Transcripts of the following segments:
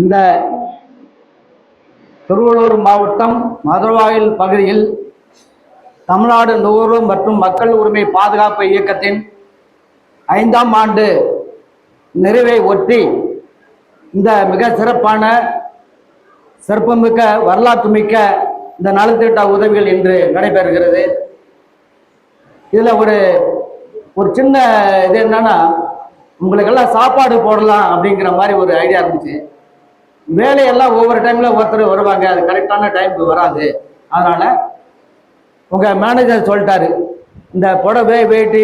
இந்த திருவள்ளூர் மாவட்டம் மதுரவாயில் பகுதியில் தமிழ்நாடு நுகர்வோர் மற்றும் மக்கள் உரிமை பாதுகாப்பு இயக்கத்தின் ஐந்தாம் ஆண்டு நிறைவை ஒட்டி இந்த மிக சிறப்பான சிறப்புமிக்க வரலாற்றுமிக்க இந்த நலத்திட்ட உதவிகள் இன்று நடைபெறுகிறது. இதில் ஒரு ஒரு சின்ன இது என்னன்னா உங்களுக்கெல்லாம் சாப்பாடு போடலாம் அப்படிங்கிற மாதிரி ஒரு ஐடியா இருந்துச்சு. வேலையெல்லாம் ஒவ்வொரு டைமில் ஒருத்தர் வருவாங்க. அது கரெக்டான டைமுக்கு வராது. அதனால் உங்கள் மேனேஜர் சொல்லிட்டாரு இந்த புடவை வேட்டி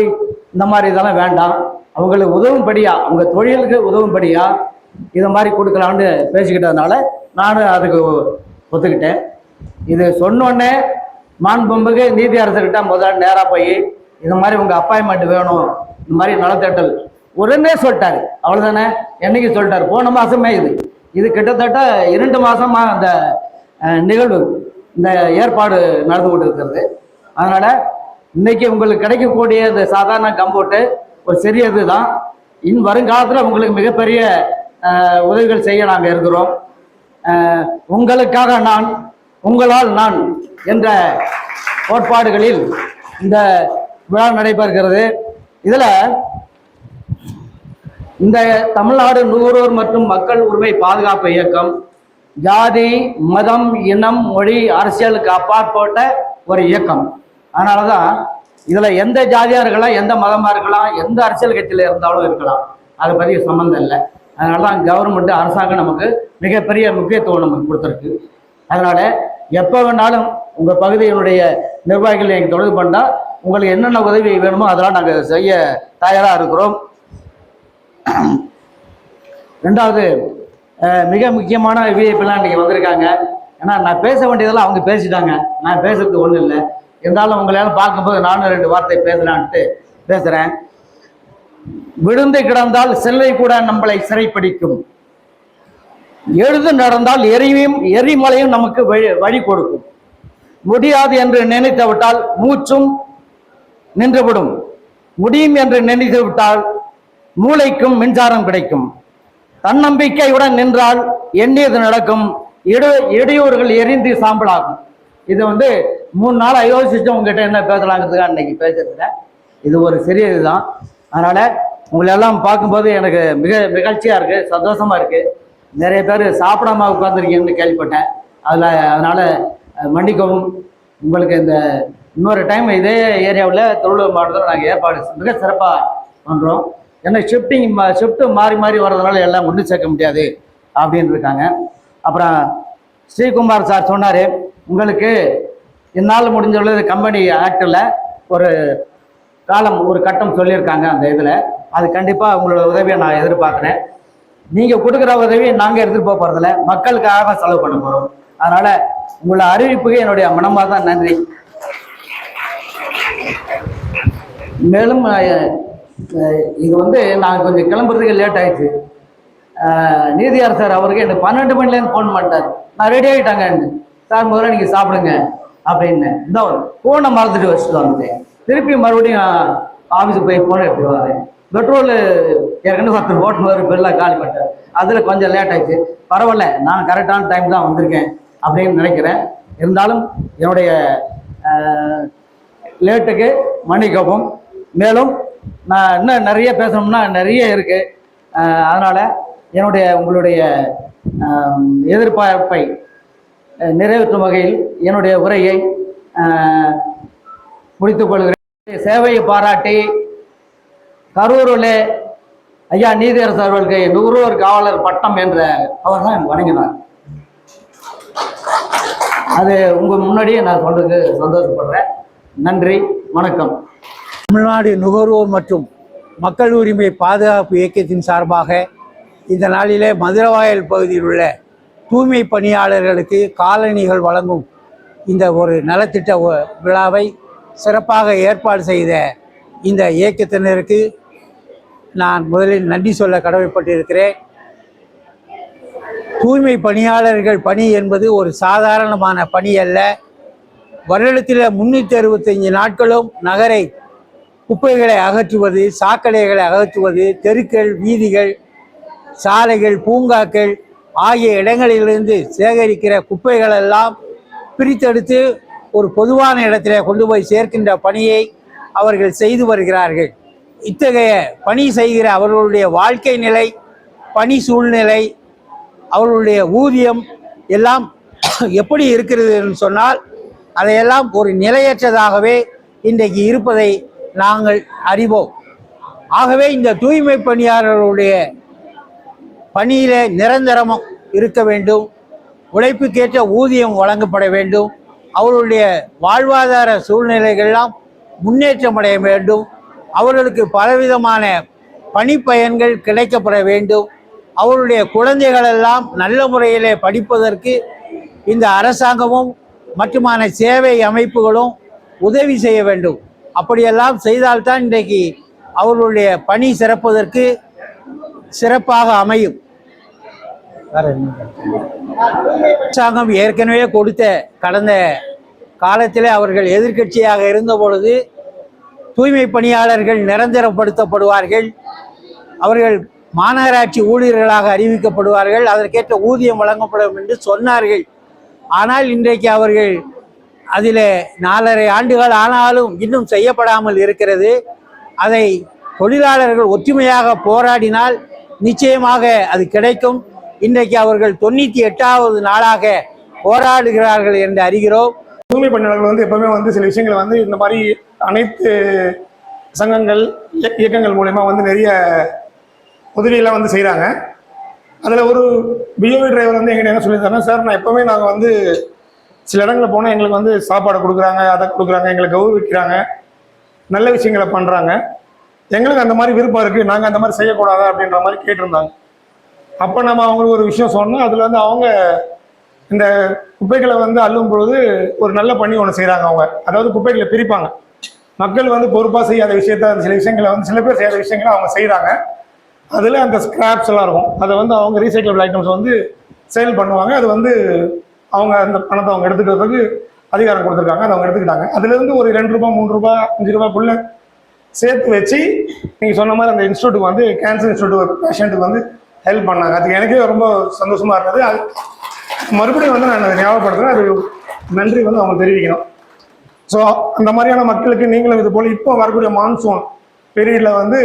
இந்த மாதிரி இதெல்லாம் வேண்டாம். அவங்களுக்கு உதவும்படியா உங்கள் தொழிலுக்கு உதவும்படியா இதை மாதிரி கொடுக்கலான்னு பேசிக்கிட்டதுனால நானும் அதுக்கு ஒத்துக்கிட்டேன். இது சொன்னோடனே மாண்புமிகு நீதி அரசர்கிட்ட முதல்ல நேராக போய் இந்த மாதிரி உங்கள் அப்பாயின்மெண்ட் வேணும் இந்த மாதிரி நலத்திட்டல் உடனே சொல்லிட்டாரு. அவ்வளோதானே என்னைக்கு சொல்லிட்டாரு? போன மாதமே இது. இது கிட்டத்தட்ட இரண்டு மாதமாக அந்த நிகழ்வு இந்த ஏற்பாடு நடந்து கொண்டு இருக்கிறது அதனால் இன்றைக்கி உங்களுக்கு கிடைக்கக்கூடிய இந்த சாதாரண கம்போட்டு ஒரு சிறியது தான். இன் வருங்காலத்தில் உங்களுக்கு மிகப்பெரிய உதவிகள் செய்ய நாங்கள் இருக்கிறோம். உங்களுக்காக நான் உங்களால் நான் என்ற கோட்பாடுகளில் இந்த விழா நடைபெறுகிறது. இதில் இந்த தமிழ்நாடு நுகர்வோர் மற்றும் மக்கள் உரிமை பாதுகாப்பு இயக்கம் ஜாதி மதம் இனம் மொழி அரசியலுக்கு அப்பாற்பட்ட ஒரு இயக்கம். அதனால தான் இதில் எந்த ஜாதியாக இருக்கலாம் எந்த மதமாக இருக்கலாம் எந்த அரசியல் கட்சியில் இருந்தாலும் இருக்கலாம். அதை பற்றி சம்மந்தம் இல்லை. அதனால தான் கவர்மெண்ட் அரசாங்கம் நமக்கு மிகப்பெரிய முக்கியத்துவம் நமக்கு கொடுத்துருக்கு. அதனால் எப்போ வேணாலும் உங்கள் பகுதியினுடைய நிர்வாகிகள் நீங்கள் தொடர்பு பண்ணால் உங்களுக்கு என்னென்ன உதவி வேணுமோ அதெல்லாம் நாங்கள் செய்ய தயாராக இருக்கிறோம். ரெண்டாவது மிக முக்கியமான விஐபிலாம் இன்றைக்கி வந்திருக்காங்க. ஏன்னா நான் பேச வேண்டியதெல்லாம் அவங்க பேசிட்டாங்க. நான் பேசுறது ஒன்றும் இல்லை. இருந்தாலும் உங்களால் பார்க்கும்போது நானும் ரெண்டு வார்த்தை பேசலான்ட்டு பேசுகிறேன் விழுந்து கிடந்தால் செல்லை கூட நம்மளை சிறைப்பிடிக்கும். எழுது நடந்தால் எரியும் எரிமலையும் நமக்கு வழி வழி கொடுக்கும். முடியாது என்று நினைத்து விட்டால் மூச்சும் நின்றுவிடும். முடியும் என்று நினைத்து விட்டால் மூளைக்கும் மின்சாரம் கிடைக்கும். தன்னம்பிக்கையுடன் நின்றால் எண்ணியது நடக்கும். இடு இடையூறுகள் எரிந்து சாம்பலாகும். இது வந்து மூணு நாள் யோசிச்சு உங்ககிட்ட என்ன பேசலாங்கிறதுக்காக அன்னைக்கு பேசுறதுல இது ஒரு சிறிய இதுதான் அதனால உங்களை எல்லாம் பார்க்கும்போது எனக்கு மிக நிகழ்ச்சியா இருக்கு சந்தோஷமா இருக்கு. நிறைய பேர் சாப்பிடாம உட்காந்துருக்கீங்கன்னு கேள்விப்பட்டேன். அதில் அதனால மன்னிக்கவும். உங்களுக்கு இந்த இன்னொரு டைம் இதே ஏரியாவில் திருவள்ளூர் மாவட்டத்தில் நாங்கள் ஏற்பாடு மிக சிறப்பாக பண்ணுறோம் ஏன்னா ஷிஃப்டிங் ஷிஃப்ட்டு மாறி மாறி வர்றதுனால எல்லாம் ஒன்று சேர்க்க முடியாது அப்படின்னு இருக்காங்க. அப்புறம் ஸ்ரீகுமார் சார் சொன்னார் உங்களுக்கு என்னால் முடிஞ்ச கம்பெனி ஆக்டில் ஒரு காலம் ஒரு கட்டம் சொல்லியிருக்காங்க அந்த இதில். அது கண்டிப்பாக உங்களோட உதவியை நான் எதிர்பார்க்குறேன். நீங்கள் கொடுக்குற உதவியை நாங்கள் எடுத்துகிட்டு போக போகிறதில்ல மக்களுக்காக செலவு பண்ண போகிறோம் அதனால் உங்களோட அறிவிப்புக்கு என்னுடைய மனமாக தான் நன்றி. மேலும் இது வந்து நான் கொஞ்சம் கிளம்புறதுக்கு லேட் ஆயிடுச்சு. நீதியார் நீதியரசர் அவருக்கு எனக்கு பன்னெண்டு மணிலேருந்து ஃபோன் பண்ணிட்டார். நான் ரெடி ஆகிட்டாங்கன்னு சார் முதல்ல நீங்கள் சாப்பிடுங்க அப்படின்னு. இந்த ஃபோனை மறந்துட்டு வச்சுட்டு வந்துட்டேன். திருப்பி மறுபடியும் ஆஃபீஸுக்கு போய் ஃபோனை எடுத்துட்டு வரேன். பெட்ரோல் ஏற்கனவே ஒருத்தர் ஓட்டுநர் பெல்லாம் காலி பண்ணிட்டார். அதில் கொஞ்சம் லேட் ஆயிடுச்சு. பரவாயில்ல நான் கரெக்டான டைம் தான் வந்திருக்கேன் அப்படின்னு நினைக்கிறேன். இருந்தாலும் என்னுடைய லேட்டுக்கு மன்னிக்கவும். மேலும் நான் இன்னும் நிறைய பேசணும்னா நிறைய இருக்குது அதனால் என்னுடைய உங்களுடைய எதிர்பார்ப்பை நிறைவேற்றும் வகையில் என்னுடைய உரையை அஹ், முடித்துக் கொள்கிறேன். சேவையை பாராட்டி கரூரில் ஐயா நீதியரசு அவர்களுக்கு நுகர்வோர் காவலர் பட்டம் என்ற அவர் தான் வணங்கினார் அது உங்கள் முன்னாடியே நான் சொல்றதுக்கு சந்தோஷப்படுறேன். நன்றி வணக்கம். தமிழ்நாடு நுகர்வோர் மற்றும் மக்கள் உரிமை பாதுகாப்பு இயக்கத்தின் சார்பாக இந்த நாளிலே மதுரவாயல் பகுதியில் உள்ள தூய்மை பணியாளர்களுக்கு காலணிகள் வழங்கும் இந்த ஒரு நலத்திட்ட விழாவை சிறப்பாக ஏற்பாடு செய்த இந்த இயக்கத்தினருக்கு நான் முதலில் நன்றி சொல்ல கடமைப்பட்டிருக்கிறேன். தூய்மை பணியாளர்கள் பணி என்பது ஒரு சாதாரணமான பணி அல்ல. வருடத்தில் முன்னூற்றி அறுபத்தஞ்சு நாட்களும் நகரை குப்பைகளை அகற்றுவது சாக்கடைகளை அகற்றுவது தெருக்கள் வீதிகள் சாலைகள் பூங்காக்கள் ஆகிய இடங்களிலிருந்து சேகரிக்கிற குப்பைகளெல்லாம் பிரித்தெடுத்து ஒரு பொதுவான இடத்திலே கொண்டு போய் சேர்க்கின்ற பணியை அவர்கள் செய்து வருகிறார்கள். இத்தகைய பணி செய்கிற அவர்களுடைய வாழ்க்கை நிலை பணி சூழ்நிலை அவர்களுடைய ஊதியம் எல்லாம் எப்படி இருக்கிறது என்று சொன்னால் அதையெல்லாம் ஒரு நிலையற்றதாகவே இன்றைக்கு இருப்பதை நாங்கள் அறிவோம். ஆகவே இந்த தூய்மை பணியாளர்களுடைய பணியில நிரந்தரமும் இருக்க வேண்டும். உழைப்புக்கேற்ற ஊதியம் வழங்கப்பட வேண்டும். அவர்களுடைய வாழ்வாதார சூழ்நிலைகள்லாம் முன்னேற்றம் அடைய வேண்டும். அவர்களுக்கு பலவிதமான பணிப்பயன்கள் கிடைக்கப்பட வேண்டும். அவருடைய குழந்தைகளெல்லாம் நல்ல முறையிலே படிப்பதற்கு இந்த அரசாங்கமும் மற்றுமான சேவை அமைப்புகளும் உதவி செய்ய வேண்டும். அப்படியெல்லாம் செய்தால்தான் இன்றைக்கு அவர்களுடைய பணி சிறப்பதற்கு சிறப்பாக அமையும். அரசாங்கம் ஏற்கனவே கொடுத்த கடந்த காலத்திலே அவர்கள் எதிர்க்கட்சியாக இருந்த பொழுது தூய்மை பணியாளர்கள் நிரந்தரப்படுத்தப்படுவார்கள். அவர்கள் மாநகராட்சி ஊழியர்களாக அறிவிக்கப்படுவார்கள். அதற்கேற்ற ஊதியம் வழங்கப்படும் என்று சொன்னார்கள். ஆனால் இன்றைக்கு அவர்கள் அதில் நாலரை ஆண்டுகள் ஆனாலும் இன்னும் செய்யப்படாமல் இருக்கிறது. அதை தொழிலாளர்கள் ஒற்றுமையாக போராடினால் நிச்சயமாக அது கிடைக்கும். இன்றைக்கு அவர்கள் தொண்ணூற்றி எட்டாவது நாளாக போராடுகிறார்கள் என்று அறிகிறோம். தூய்மை பணியாளர்கள் வந்து எப்பவுமே வந்து சில விஷயங்களை வந்து இந்த மாதிரி அனைத்து சங்கங்கள் இயக்கங்கள் மூலயமா வந்து நிறைய உதவியெல்லாம் வந்து செய்கிறாங்க அதில் ஒரு பிஓவி டிரைவர் வந்து எங்கிட்ட என்ன சொல்லியிருந்தாருன்னா சார் நான் எப்பவுமே நாங்கள் வந்து சில இடங்களில் போனால் எங்களுக்கு வந்து சாப்பாடு கொடுக்குறாங்க அதை கொடுக்குறாங்க எங்களை கௌரவிக்கிறாங்க. நல்ல விஷயங்களை பண்ணுறாங்க எங்களுக்கு அந்த மாதிரி விருப்பம் இருக்குது நாங்கள் அந்த மாதிரி செய்யக்கூடாதா அப்படின்ற மாதிரி கேட்டிருந்தாங்க. அப்போ நம்ம அவங்களுக்கு ஒரு விஷயம் சொன்னோம். அதில் வந்து அவங்க இந்த குப்பைகளை வந்து அள்ளும் பொழுது ஒரு நல்ல பணி ஒன்று செய்கிறாங்க அவங்க. அதாவது குப்பைகளை பிரிப்பாங்க. மக்கள் வந்து பொறுப்பாக செய்யாத விஷயத்த சில விஷயங்களை வந்து சில பேர் செய்யாத விஷயங்களை அவங்க செய்கிறாங்க அதில் அந்த ஸ்கிராப்ஸ் எல்லாம் இருக்கும். அதை வந்து அவங்க ரீசைக்கிளபிள் ஐட்டம்ஸ் வந்து சேல் பண்ணுவாங்க. அது வந்து அவங்க அந்த பணத்தை அவங்க எடுத்துக்கிறதுக்கு அதிகாரம் கொடுத்துருக்காங்க அதை அவங்க எடுத்துக்கிட்டாங்க. அதுலேருந்து ஒரு ரெண்டு ரூபா மூணு ரூபாய் அஞ்சு ரூபாய்க்குள்ள சேர்த்து வச்சு நீங்கள் சொன்ன மாதிரி அந்த இன்ஸ்டியூட்டுக்கு வந்து கேன்சர் இன்ஸ்டியூட் பேஷண்ட்டுக்கு வந்து ஹெல்ப் பண்ணாங்க. அதுக்கு எனக்கே ரொம்ப சந்தோஷமாக இருந்தது. அது மறுபடியும் வந்து நான் அதை ஞாபகப்படுத்துகிறேன் அது நன்றி வந்து அவங்க தெரிவிக்கணும். ஸோ அந்த மாதிரியான மக்களுக்கு நீங்களும் இது போல் இப்போ வரக்கூடிய மான்சூன் பீரியடில் வந்து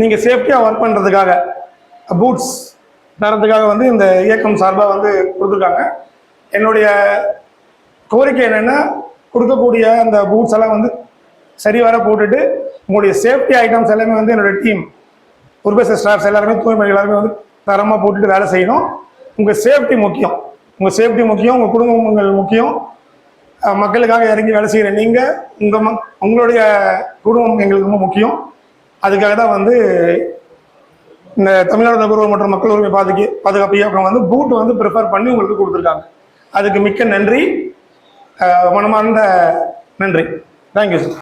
நீங்கள் சேஃப்டியாக ஒர்க் பண்ணுறதுக்காக பூட்ஸ் தரத்துக்காக வந்து இந்த இயக்கம் சார்பாக வந்து கொடுத்துருக்காங்க. என்னுடைய கோரிக்கை என்னென்னா கொடுக்கக்கூடிய அந்த பூட்ஸ் எல்லாம் வந்து சரிவர போட்டுட்டு உங்களுடைய சேஃப்டி ஐட்டம்ஸ் எல்லாமே வந்து என்னோட டீம் உற்பத்தி ஸ்டாஃப்ஸ் எல்லாருமே தூய்மை எல்லாருமே வந்து தரமாக போட்டுட்டு வேலை செய்யணும். உங்கள் சேஃப்டி முக்கியம். உங்கள் சேஃப்டி முக்கியம் உங்கள் குடும்பங்கள் முக்கியம். மக்களுக்காக இறங்கி வேலை செய்கிற நீங்கள் உங்கள் மக் உங்களுடைய குடும்பம் எங்களுக்கு ரொம்ப முக்கியம். அதுக்காக தான் வந்து இந்த தமிழ்நாடு நுகர்வோர் மற்றும் மக்கள் உரிமை பாதுகா பாதுகாப்பு இயக்கம் வந்து பூட் வந்து ப்ரிஃபர் பண்ணி உங்களுக்கு கொடுத்துருக்காங்க. அதுக்கு மிக்க நன்றி. மனமார்ந்த நன்றி. Thank you sir